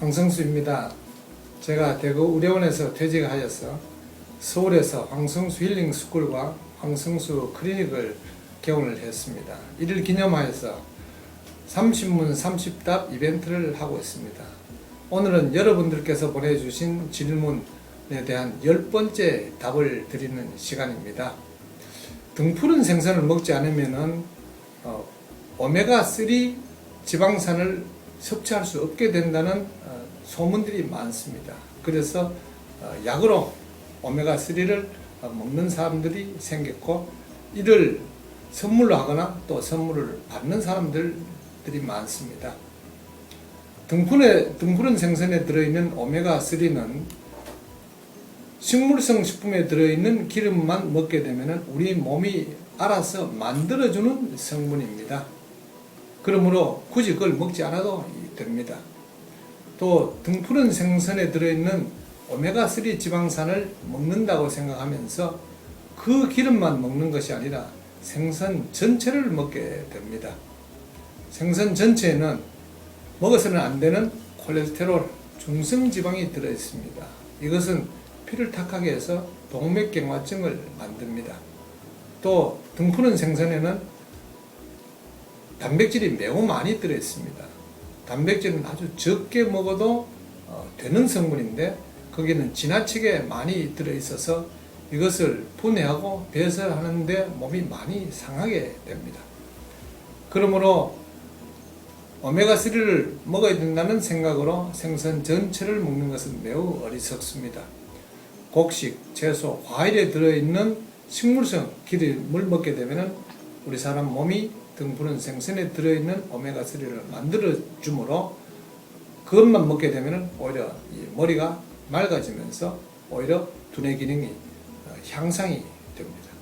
황성수입니다. 제가 대구 우려원에서 퇴직하여서 서울에서 황성수 힐링 스쿨과 황성수 클리닉을 개원을 했습니다. 이를 기념하여서 30문 30답 이벤트를 하고 있습니다. 오늘은 여러분들께서 보내주신 질문에 대한 열 번째 답을 드리는 시간입니다. 등푸른 생선을 먹지 않으면은 어, 오메가3 지방산을 섭취할 수 없게 된다는 어, 소문들이 많습니다. 그래서 어, 약으로 오메가3를 먹는 사람들이 생겼고 이를 선물로 하거나 또 선물을 받는 사람들이 많습니다. 등푸른, 등푸른 생선에 들어있는 오메가3는 식물성 식품에 들어있는 기름만 먹게 되면 우리 몸이 알아서 만들어주는 성분입니다. 그러므로 굳이 그걸 먹지 않아도 됩니다. 또 등푸른 생선에 들어있는 오메가3 지방산을 먹는다고 생각하면서 그 기름만 먹는 것이 아니라 생선 전체를 먹게 됩니다. 생선 전체에는 먹어서는 안 되는 콜레스테롤, 중성 지방이 들어 있습니다. 이것은 피를 탁하게 해서 동맥경화증을 만듭니다. 또 등푸른 생선에는 단백질이 매우 많이 들어 있습니다. 단백질은 아주 적게 먹어도 어, 되는 성분인데 거기는 지나치게 많이 들어있어서 이것을 분해하고 배설하는데 몸이 많이 상하게 됩니다. 그러므로 오메가3를 먹어야 된다는 생각으로 생선 전체를 먹는 것은 매우 어리석습니다. 곡식, 채소, 과일에 들어있는 식물성 기름을 먹게 되면 우리 사람 몸이 등푸른 생선에 들어있는 오메가3를 만들어 주므로 그것만 먹게 되면 오히려 이 머리가 맑아지면서 오히려 두뇌 기능이 어, 향상이 됩니다.